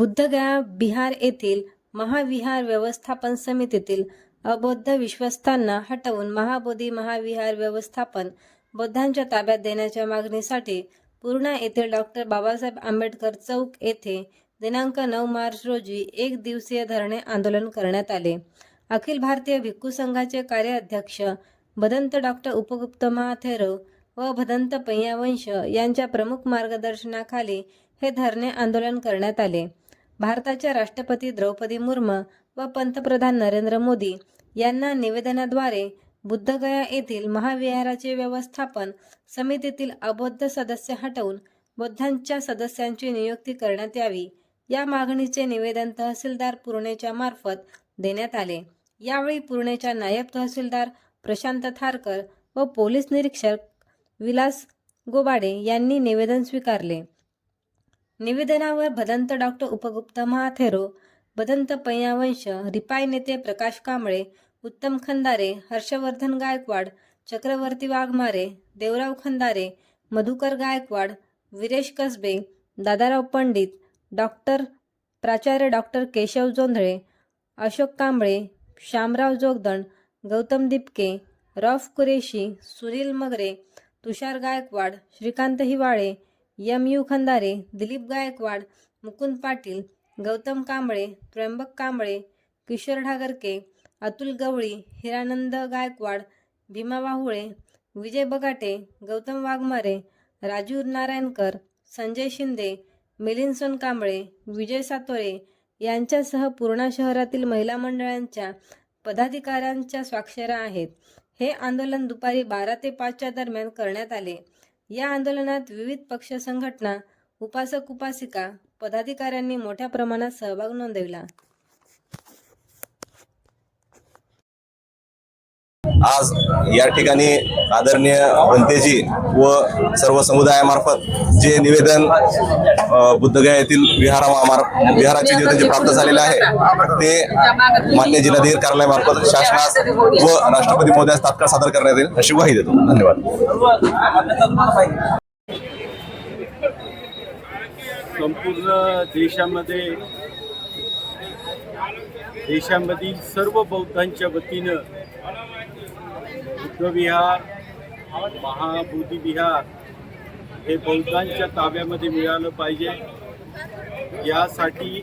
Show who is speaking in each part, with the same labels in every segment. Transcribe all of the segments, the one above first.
Speaker 1: बुद्धगया बिहार येथील महाविहार व्यवस्थापन समितीतील अबौद्ध विश्वस्तांना हटवून महाबोधी महाविहार व्यवस्थापन बौद्धांच्या ताब्यात देण्याच्या मागणीसाठी पूर्णा येथील डॉक्टर बाबासाहेब आंबेडकर चौक येथे दिनांक नऊ मार्च रोजी एक दिवसीय धरणे आंदोलन करण्यात आले. अखिल भारतीय भिक्खू संघाचे कार्याध्यक्ष भदंत डॉक्टर उपगुप्त महाथेरो व भदंत पैयावंश यांच्या प्रमुख मार्गदर्शनाखाली हे धरणे आंदोलन करण्यात आले. भारताच्या राष्ट्रपती द्रौपदी मुर्मू व पंतप्रधान नरेंद्र मोदी यांना निवेदनाद्वारे बुद्धगया येथील महाविहाराचे व्यवस्थापन समितीतील अबौद्ध सदस्य हटवून बौद्धांच्या सदस्यांची नियुक्ती करण्यात यावी. या मागणीचे निवेदन तहसीलदार पुरणेच्या मार्फत देण्यात आले. यावेळी पुरणेच्या नायब तहसीलदार प्रशांत थारकर व पोलीस निरीक्षक विलास गोबाडे यांनी निवेदन स्वीकारले. निवेदनावर भदंत डॉक्टर उपगुप्त महाथेरो भदंत पय्यावंश रिपाय नेते प्रकाश कांबळे उत्तम खंदारे हर्षवर्धन गायकवाड चक्रवर्ती वाघमारे देवराव खंदारे मधुकर गायकवाड विरेश कसबे दादाराव पंडित डॉक्टर प्राचार्य doctor Keshav Jondhale Ashok Kamble Shyamrao Jogdand Gautam Dipke Rauf Qureshi Sunil Magre Tushar Gaikwad Shrikant Hiwale M U Khandare Dilip Gaikwad Mukund Patil Gautam Kamble Trimbak Kamble Kishor Dhagarke Atul Gawali Hiranand Gaikwad Bhima Wahule Vijay Bagate Gautam Waghmare Raju Narayankar Sanjay Shinde Milind Sonkamble Vijay Satore यांच्यासह पूर्णा शहरातील महिला मंडळांच्या पदाधिकाऱ्यांच्या स्वाक्षऱ्या आहेत. हे आंदोलन दुपारी बारा ते पाचच्या दरम्यान करण्यात आले. या आंदोलनात विविध पक्ष संघटना उपासक उपासिका पदाधिकाऱ्यांनी मोठ्या प्रमाणात सहभाग नोंदविला.
Speaker 2: आज या ठिकाणी आदरणीय बनतेजी व सर्व समुदायामार्फत जे निवेदन बुद्धगया येथील विहारा विहाराचे विहाराचे जे प्राप्त झालेले आहे ते मान्य जिल्हाधिकारी कार्यालयामार्फत शासनास व राष्ट्रपती मोदयास तात्काळ सादर करण्यात येईल. अशी ग्वाही देतो. धन्यवाद.
Speaker 3: संपूर्ण देशामध्ये देशामधील सर्व बौद्धांच्या वतीनं बुद्धविहार महाबोधी विहार हे बौद्धांच्या ताब्यामध्ये मिळालं पाहिजे. यासाठी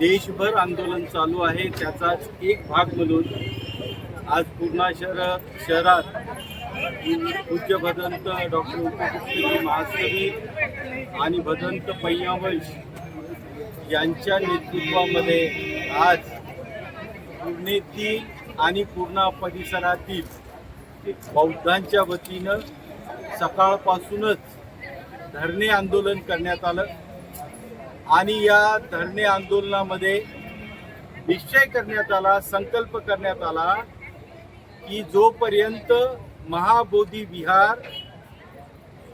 Speaker 3: देशभर आंदोलन चालू आहे. त्याचाच एक भाग म्हणून आज पूर्णा शहर शहरात पूज्य भदंत डॉक्टर उपगुप्तजी महास्तवी आणि भदंत पय्यावंश यांच्या नेतृत्वामध्ये आज पुणेतील आणि पूर्णा परिसरातील बौद्धांच्या वतीनं सकाळपासूनच धरणे आंदोलन करण्यात आलं. आणि या धरणे आंदोलनामध्ये निश्चय करण्यात आला संकल्प करण्यात आला की जोपर्यंत महाबोधी विहार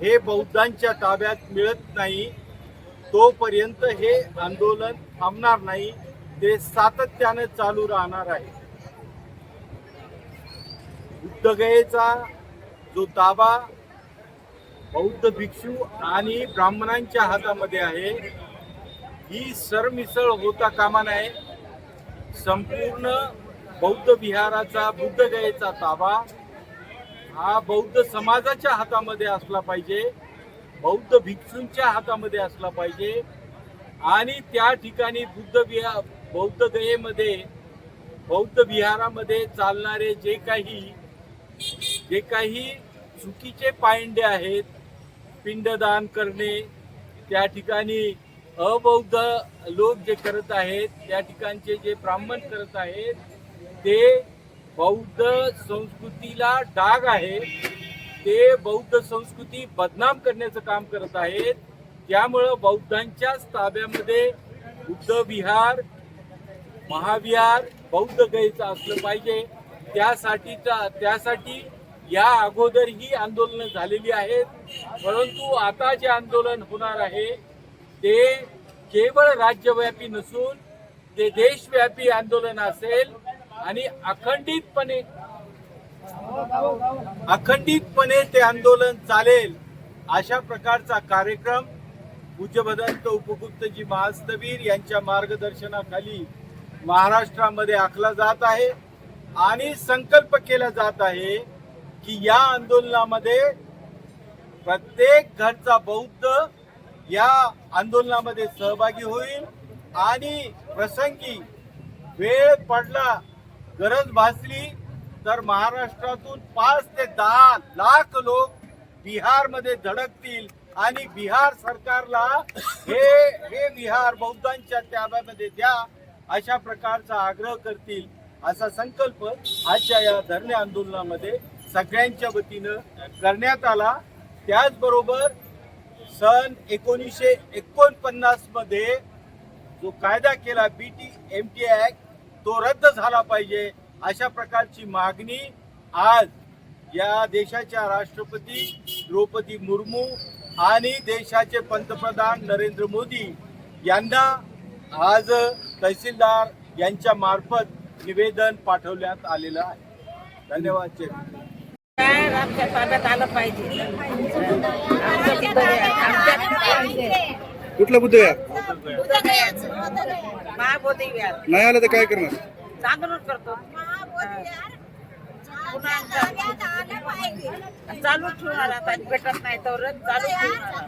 Speaker 3: हे बौद्धांच्या ताब्यात मिळत नाही तोपर्यंत हे आंदोलन थांबणार नाही ते सातत्याने चालू राहणार आहे. बुद्धगयेचा जो ताबा बौद्ध भिक्षू आणि ब्राह्मणांच्या हातामध्ये आहे ही सरमिसळ होता कामा नये. संपूर्ण बौद्ध विहाराचा बुद्धगयेचा ताबा हा बौद्ध समाजाच्या हातामध्ये असला पाहिजे बौद्ध भिक्षूंच्या हातामध्ये असला पाहिजे आणि त्या ठिकाणी बुद्ध विहार बौद्ध गयेमध्ये बौद्ध विहारामध्ये चालणारे जे काही जे काही चुकीचे पायंडे आहेत पिंडदान करणे त्या ठिकाणी अबौद्ध लोक जे करत आहेत त्या ठिकाणचे जे ब्राह्मण करत आहेत ते बौद्ध संस्कृतीला डाग आहे. ते बौद्ध संस्कृती बदनाम करण्याचं काम करत आहेत. त्यामुळं बौद्धांच्याच ताब्यामध्ये बुद्ध विहार महाविहार बौद्ध गयेचं असलं पाहिजे. त्यासाठीचा त्यासाठी या अगोदर ही आंदोलनं झालेली आहेत. परंतु आता जे आंदोलन होणार आहे ते केवळ राज्यव्यापी नसून ते देशव्यापी आंदोलन असेल आणि अखंडितपणे अखंडितपणे ते आंदोलन चालेल अशा प्रकारचा कार्यक्रम पूज्यभदंत उपगुप्तजी महास्तवीर यांच्या मार्गदर्शनाखाली महाराष्ट्रामध्ये आखला जात आहे. आणि संकल्प केला जात आहे की या आंदोलनामध्ये प्रत्येक घरचा बौद्ध या आंदोलनामध्ये सहभागी होईल आणि प्रसंगी वेळ पडला गरज भासली तर महाराष्ट्रातून पाच ते दहा लाख लोक बिहारमध्ये धडकतील आणि बिहार सरकारला हे हे बिहार बौद्धांच्या ताब्यामध्ये द्या अशा प्रकारचा आग्रह करतील. असा संकल्प आजच्या या धरणे आंदोलनामध्ये सगळ्यांच्या वतीनं करण्यात आला. त्याचबरोबर सन एकोणीसशे एकोणपन्नासमध्ये जो कायदा केला B T M T act तो रद्द झाला पाहिजे अशा प्रकारची मागणी आज या देशाच्या राष्ट्रपती द्रौपदी मुर्मू आणि देशाचे पंतप्रधान नरेंद्र मोदी यांना आज तहसीलदार यांच्या मार्फत निवेदन पाठवण्यात आलेलं आहे. धन्यवाद
Speaker 4: आमच्या ताब्यात आलं पाहिजे?
Speaker 5: कुठला बुद्ध नाही आलं तर काय करणार?
Speaker 4: चांगलं करतो. पुन्हा चालू ठेवणार आता. भेटत नाही तर चालू ठेवणार.